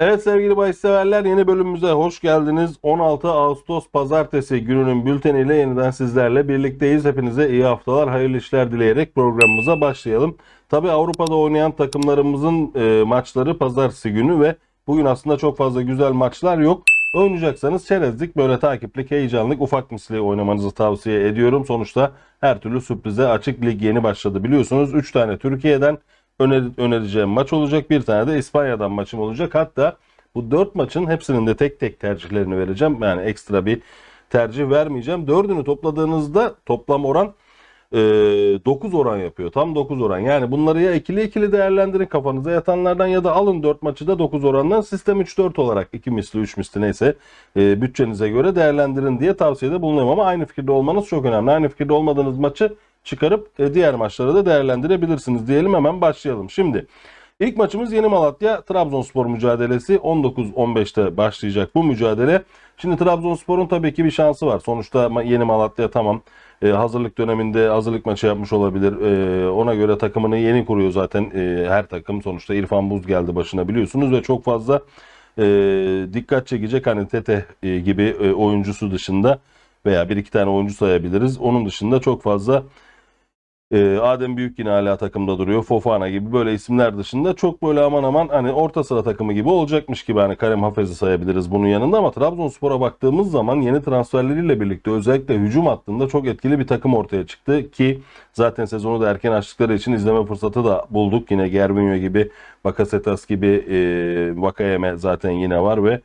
Evet sevgili bahis severler yeni bölümümüze hoş geldiniz. 16 Ağustos pazartesi gününün bülteniyle yeniden sizlerle birlikteyiz. Hepinize iyi haftalar, hayırlı işler dileyerek programımıza başlayalım. Tabi Avrupa'da oynayan takımlarımızın e, maçları pazartesi günü ve bugün aslında çok fazla güzel maçlar yok. Oynayacaksanız çerezlik böyle takiplik, heyecanlık, ufak misli oynamanızı tavsiye ediyorum. Sonuçta her türlü sürprize açık lig yeni başladı biliyorsunuz. 3 tane Türkiye'den öner- önereceğim maç olacak. Bir tane de İspanya'dan maçım olacak. Hatta bu 4 maçın hepsinin de tek tek tercihlerini vereceğim. Yani ekstra bir tercih vermeyeceğim. Dördünü topladığınızda toplam oran 9 oran yapıyor. Tam 9 oran. Yani bunları ya ikili ikili değerlendirin kafanıza yatanlardan ya da alın 4 maçı da 9 orandan sistem 3-4 olarak 2 misli 3 misli neyse e, bütçenize göre değerlendirin diye tavsiyede bulunuyorum. Ama aynı fikirde olmanız çok önemli. Aynı fikirde olmadığınız maçı çıkarıp e, diğer maçları da değerlendirebilirsiniz diyelim. Hemen başlayalım. Şimdi ilk maçımız Yeni Malatya Trabzonspor mücadelesi 19-15'te başlayacak bu mücadele. Şimdi Trabzonspor'un tabii ki bir şansı var. Sonuçta Yeni Malatya tamam e, hazırlık döneminde hazırlık maçı yapmış olabilir. E, ona göre takımını yeni kuruyor zaten e, her takım. Sonuçta İrfan Buz geldi başına biliyorsunuz ve çok fazla e, dikkat çekecek hani Tete e, gibi e, oyuncusu dışında veya bir iki tane oyuncu sayabiliriz. Onun dışında çok fazla e, Adem Büyük yine hala takımda duruyor. Fofana gibi böyle isimler dışında çok böyle aman aman hani orta sıra takımı gibi olacakmış gibi hani Karem Hafez'i sayabiliriz bunun yanında ama Trabzonspor'a baktığımız zaman yeni transferleriyle birlikte özellikle hücum hattında çok etkili bir takım ortaya çıktı ki zaten sezonu da erken açtıkları için izleme fırsatı da bulduk. Yine Gervinho gibi, Bakasetas gibi, e, Vakayeme zaten yine var ve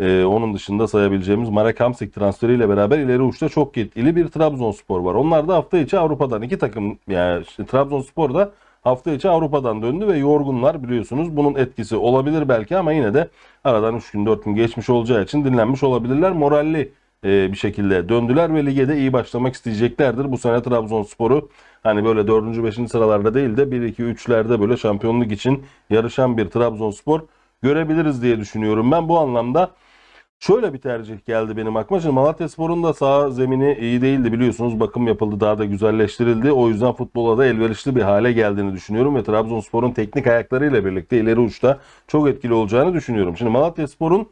ee, onun dışında sayabileceğimiz Marek Hamsik transferiyle beraber ileri uçta çok yetkili bir Trabzonspor var. Onlar da hafta içi Avrupa'dan iki takım yani işte Trabzonspor da hafta içi Avrupa'dan döndü ve yorgunlar biliyorsunuz. Bunun etkisi olabilir belki ama yine de aradan 3 gün 4 gün geçmiş olacağı için dinlenmiş olabilirler. Moralli e, bir şekilde döndüler ve lige de iyi başlamak isteyeceklerdir. Bu sene Trabzonspor'u hani böyle 4. 5. sıralarda değil de 1 2 3'lerde böyle şampiyonluk için yarışan bir Trabzonspor görebiliriz diye düşünüyorum. Ben bu anlamda Şöyle bir tercih geldi benim aklıma. Şimdi Malatyaspor'un da sağ zemini iyi değildi biliyorsunuz. Bakım yapıldı, daha da güzelleştirildi. O yüzden futbola da elverişli bir hale geldiğini düşünüyorum ve Trabzonspor'un teknik ayaklarıyla birlikte ileri uçta çok etkili olacağını düşünüyorum. Şimdi Malatyaspor'un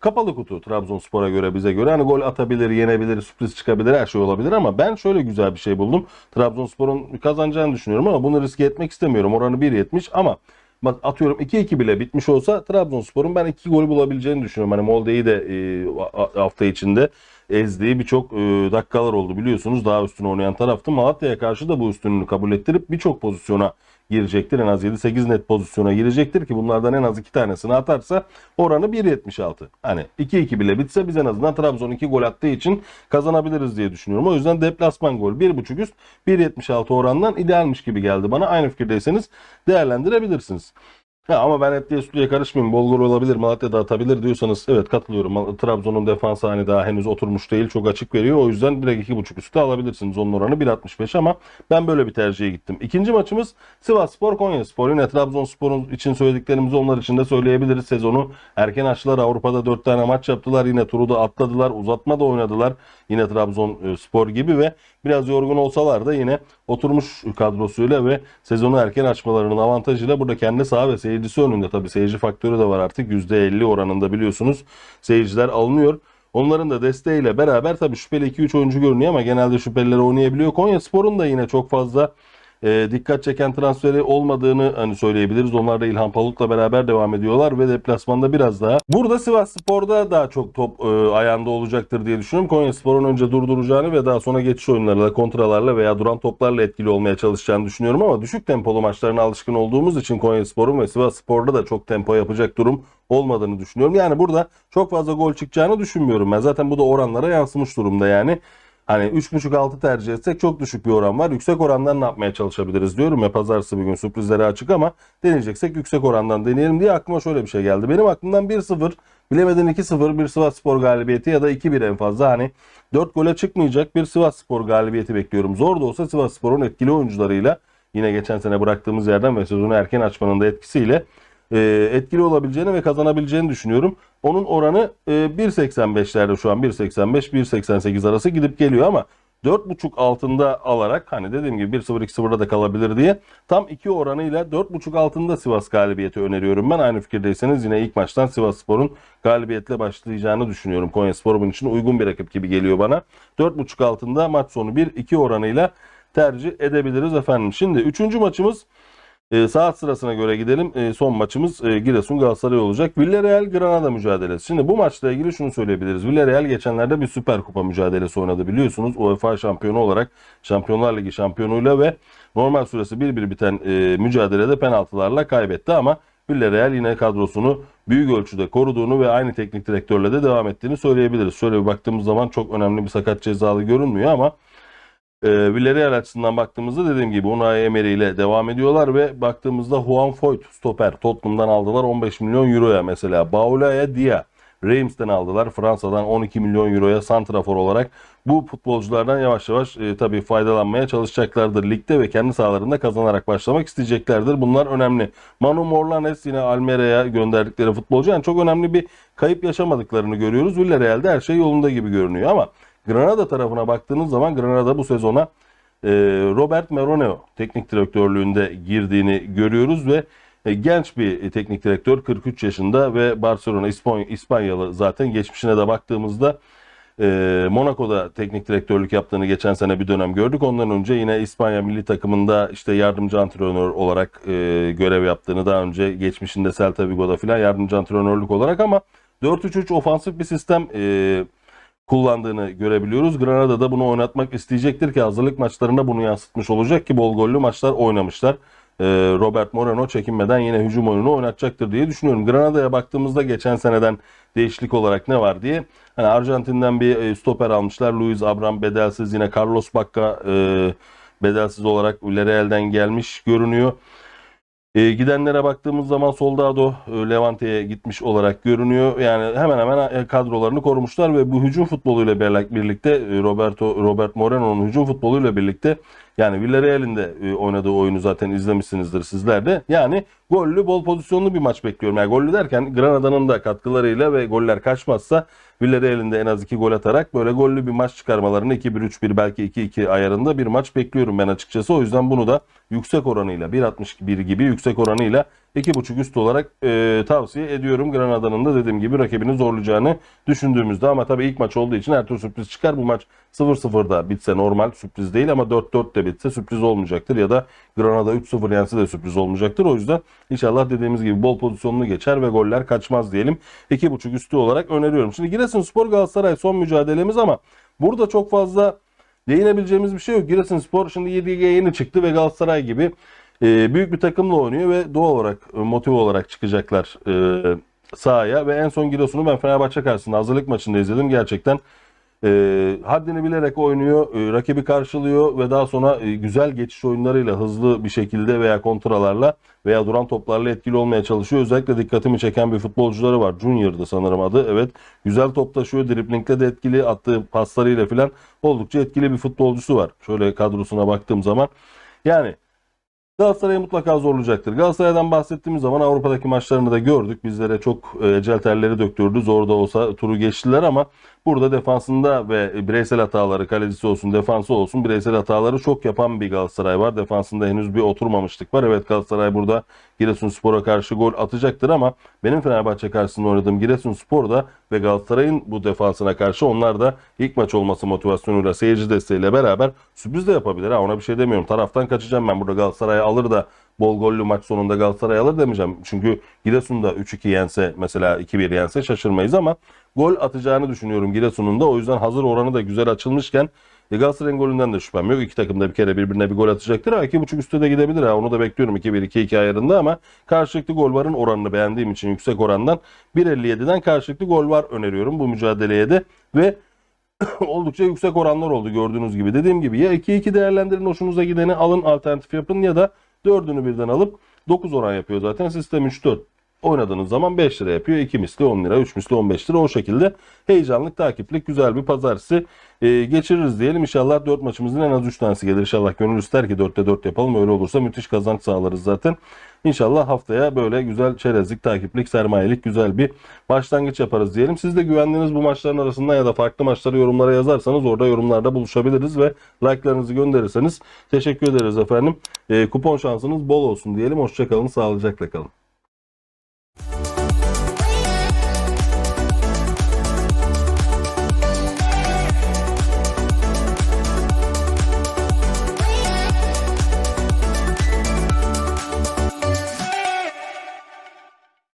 kapalı kutu Trabzonspor'a göre bize göre. Hani gol atabilir, yenebilir, sürpriz çıkabilir, her şey olabilir ama ben şöyle güzel bir şey buldum. Trabzonspor'un kazanacağını düşünüyorum ama bunu riske etmek istemiyorum. Oranı 1.70 ama Bak atıyorum 2-2 bile bitmiş olsa Trabzonspor'un ben 2 golü bulabileceğini düşünüyorum. Hani Molde'yi de e, hafta içinde ezdiği birçok e, dakikalar oldu biliyorsunuz. Daha üstün oynayan taraftı. Malatya'ya karşı da bu üstünlüğünü kabul ettirip birçok pozisyona girecektir. En az 7-8 net pozisyona girecektir ki bunlardan en az 2 tanesini atarsa oranı 1.76. Hani 2-2 bile bitse biz en azından Trabzon 2 gol attığı için kazanabiliriz diye düşünüyorum. O yüzden deplasman gol 1.5 üst 1.76 orandan idealmiş gibi geldi bana. Aynı fikirdeyseniz değerlendirebilirsiniz. Ha, ama ben etliye sütlüye karışmayayım. Bol gol olabilir, Malatya da atabilir diyorsanız evet katılıyorum. Trabzon'un defansı hani daha henüz oturmuş değil. Çok açık veriyor. O yüzden direkt 2.5 üstü alabilirsiniz. Onun oranı 1.65 ama ben böyle bir tercihe gittim. İkinci maçımız Sivas Spor Konya Spor. Yine Trabzonspor'un için söylediklerimizi onlar için de söyleyebiliriz. Sezonu erken açtılar. Avrupa'da 4 tane maç yaptılar. Yine turu da atladılar. Uzatma da oynadılar. Yine Trabzonspor gibi ve biraz yorgun olsalar da yine oturmuş kadrosuyla ve sezonu erken açmalarının avantajıyla burada kendi saha ve seyircisi önünde tabii seyirci faktörü de var artık %50 oranında biliyorsunuz seyirciler alınıyor. Onların da desteğiyle beraber tabii şüpheli 2-3 oyuncu görünüyor ama genelde şüpheliler oynayabiliyor. Konya Spor'un da yine çok fazla e, dikkat çeken transferi olmadığını hani söyleyebiliriz. Onlar da İlhan Palut'la beraber devam ediyorlar ve deplasmanda biraz daha. Burada Sivas Spor'da daha çok top e, ayağında olacaktır diye düşünüyorum. Konya Spor'un önce durduracağını ve daha sonra geçiş oyunlarıyla, kontralarla veya duran toplarla etkili olmaya çalışacağını düşünüyorum ama düşük tempolu maçlarına alışkın olduğumuz için Konya Spor'un ve Sivas Spor'da da çok tempo yapacak durum olmadığını düşünüyorum. Yani burada çok fazla gol çıkacağını düşünmüyorum ben. Zaten bu da oranlara yansımış durumda yani. Hani 3.5-6 tercih etsek çok düşük bir oran var. Yüksek orandan ne yapmaya çalışabiliriz diyorum ya pazartesi bir gün sürprizlere açık ama deneyeceksek yüksek orandan deneyelim diye aklıma şöyle bir şey geldi. Benim aklımdan 1-0 bilemedin 2-0 bir Sivas Spor galibiyeti ya da 2-1 en fazla hani 4 gole çıkmayacak bir Sivas Spor galibiyeti bekliyorum. Zor da olsa Sivas Spor'un etkili oyuncularıyla yine geçen sene bıraktığımız yerden ve sezonu erken açmanın da etkisiyle e, etkili olabileceğini ve kazanabileceğini düşünüyorum. Onun oranı e, 1.85'lerde şu an 1.85 1.88 arası gidip geliyor ama 4.5 altında alarak hani dediğim gibi 1-0 2-0'da da kalabilir diye tam 2 oranıyla 4.5 altında Sivas galibiyeti öneriyorum ben. Aynı fikirdeyseniz yine ilk maçtan Sivas Spor'un galibiyetle başlayacağını düşünüyorum. Konya Spor bunun için uygun bir rakip gibi geliyor bana. 4.5 altında maç sonu 1-2 oranıyla tercih edebiliriz efendim. Şimdi 3. maçımız e, saat sırasına göre gidelim. E, son maçımız e, Giresun Galatasaray olacak. Villarreal Granada mücadelesi. Şimdi bu maçla ilgili şunu söyleyebiliriz. Villarreal geçenlerde bir Süper Kupa mücadelesi oynadı biliyorsunuz. UEFA şampiyonu olarak Şampiyonlar Ligi şampiyonuyla ve normal süresi 1-1 biten e, mücadelede penaltılarla kaybetti ama Villarreal yine kadrosunu büyük ölçüde koruduğunu ve aynı teknik direktörle de devam ettiğini söyleyebiliriz. Şöyle bir baktığımız zaman çok önemli bir sakat cezalı görünmüyor ama e, Villarreal açısından baktığımızda dediğim gibi Unai Emery ile devam ediyorlar ve baktığımızda Juan Foyt stoper Tottenham'dan aldılar 15 milyon euroya mesela. Baulaya Dia Reims'ten aldılar. Fransa'dan 12 milyon euroya santrafor olarak bu futbolculardan yavaş yavaş e, tabii faydalanmaya çalışacaklardır ligde ve kendi sahalarında kazanarak başlamak isteyeceklerdir. Bunlar önemli. Manu Morlanes yine Almere'ye gönderdikleri futbolcu. Yani çok önemli bir kayıp yaşamadıklarını görüyoruz. Villarreal'de her şey yolunda gibi görünüyor ama Granada tarafına baktığınız zaman Granada bu sezona e, Robert Meroneo teknik direktörlüğünde girdiğini görüyoruz ve e, genç bir teknik direktör 43 yaşında ve Barcelona İspanya, İspanyalı zaten geçmişine de baktığımızda e, Monaco'da teknik direktörlük yaptığını geçen sene bir dönem gördük. Ondan önce yine İspanya milli takımında işte yardımcı antrenör olarak görev yaptığını daha önce geçmişinde Celta Vigo'da filan yardımcı antrenörlük olarak ama 4-3-3 ofansif bir sistem kullandığını görebiliyoruz. Granada da bunu oynatmak isteyecektir ki hazırlık maçlarında bunu yansıtmış olacak ki bol gollü maçlar oynamışlar. Ee, Robert Moreno çekinmeden yine hücum oyununu oynatacaktır diye düşünüyorum. Granada'ya baktığımızda geçen seneden değişiklik olarak ne var diye. Hani Arjantin'den bir e, stoper almışlar. Luis Abram bedelsiz yine Carlos Bacca e, bedelsiz olarak Villarreal'den gelmiş görünüyor. E, gidenlere baktığımız zaman Soldado e, Levante'ye gitmiş olarak görünüyor. Yani hemen hemen e, kadrolarını korumuşlar ve bu hücum futboluyla birlik- birlikte e, Roberto Robert Moreno'nun hücum futboluyla birlikte yani Villarreal'in de e, oynadığı oyunu zaten izlemişsinizdir sizler de. Yani gollü bol pozisyonlu bir maç bekliyorum. Yani gollü derken Granada'nın da katkılarıyla ve goller kaçmazsa Villarreal'in de en az 2 gol atarak böyle gollü bir maç çıkarmalarını 2-1-3-1 belki 2-2 ayarında bir maç bekliyorum ben açıkçası. O yüzden bunu da yüksek oranıyla 1.61 gibi yüksek oranıyla 2.5 üst olarak e, tavsiye ediyorum. Granada'nın da dediğim gibi rakibini zorlayacağını düşündüğümüzde ama tabii ilk maç olduğu için her türlü sürpriz çıkar. Bu maç 0-0'da bitse normal sürpriz değil ama 4-4 de bitse sürpriz olmayacaktır ya da Granada 3-0 yense de sürpriz olmayacaktır. O yüzden inşallah dediğimiz gibi bol pozisyonlu geçer ve goller kaçmaz diyelim. 2.5 üstü olarak öneriyorum. Şimdi Giresunspor Galatasaray son mücadelemiz ama burada çok fazla değinebileceğimiz bir şey yok. Giresunspor şimdi 7'ye yeni çıktı ve Galatasaray gibi e, büyük bir takımla oynuyor ve doğal olarak e, motive olarak çıkacaklar e, sahaya ve en son Giresun'u ben Fenerbahçe karşısında hazırlık maçında izledim. Gerçekten e, haddini bilerek oynuyor, e, rakibi karşılıyor ve daha sonra e, güzel geçiş oyunlarıyla hızlı bir şekilde veya kontralarla veya duran toplarla etkili olmaya çalışıyor. Özellikle dikkatimi çeken bir futbolcuları var. Junior'dı sanırım adı. Evet. Güzel top taşıyor. Driblingle de etkili. Attığı paslarıyla falan oldukça etkili bir futbolcusu var. Şöyle kadrosuna baktığım zaman. Yani Galatasaray'ı mutlaka zorlayacaktır. Galatasaray'dan bahsettiğimiz zaman Avrupa'daki maçlarını da gördük. Bizlere çok e, ecel terleri döktürdü. Zor da olsa turu geçtiler ama burada defansında ve bireysel hataları, kalecisi olsun, defansı olsun bireysel hataları çok yapan bir Galatasaray var. Defansında henüz bir oturmamışlık var. Evet Galatasaray burada Giresunspor'a karşı gol atacaktır ama benim Fenerbahçe karşısında oynadığım Giresunspor'da ve Galatasaray'ın bu defansına karşı onlar da ilk maç olması motivasyonuyla seyirci desteğiyle beraber sürpriz de yapabilir. Ha, ona bir şey demiyorum. Taraftan kaçacağım ben burada Galatasaray'ı alır da bol gollü maç sonunda Galatasaray alır demeyeceğim. Çünkü Giresun'da 3-2 yense mesela 2-1 yense şaşırmayız ama gol atacağını düşünüyorum Giresun'un da. O yüzden hazır oranı da güzel açılmışken e, Galatasaray'ın golünden de şüphem yok. İki takım da bir kere birbirine bir gol atacaktır. İki buçuk üstte de gidebilir. Ha, onu da bekliyorum 2-1, 2-2 ayarında ama karşılıklı gol varın oranını beğendiğim için yüksek orandan 1.57'den karşılıklı gol var öneriyorum bu mücadeleye de. Ve oldukça yüksek oranlar oldu gördüğünüz gibi. Dediğim gibi ya 2-2 değerlendirin hoşunuza gideni alın alternatif yapın ya da dördünü birden alıp 9 oran yapıyor zaten sistem 3-4. Oynadığınız zaman 5 lira yapıyor. 2 misli 10 lira, 3 misli 15 lira. O şekilde heyecanlık, takiplik, güzel bir pazartesi e, geçiririz diyelim. İnşallah 4 maçımızın en az 3 tanesi gelir. İnşallah gönül ister ki 4'te 4 yapalım. Öyle olursa müthiş kazanç sağlarız zaten. İnşallah haftaya böyle güzel çerezlik, takiplik, sermayelik güzel bir başlangıç yaparız diyelim. Siz de güvendiğiniz bu maçların arasından ya da farklı maçları yorumlara yazarsanız orada yorumlarda buluşabiliriz ve like'larınızı gönderirseniz teşekkür ederiz efendim. E, kupon şansınız bol olsun diyelim. Hoşçakalın, sağlıcakla kalın.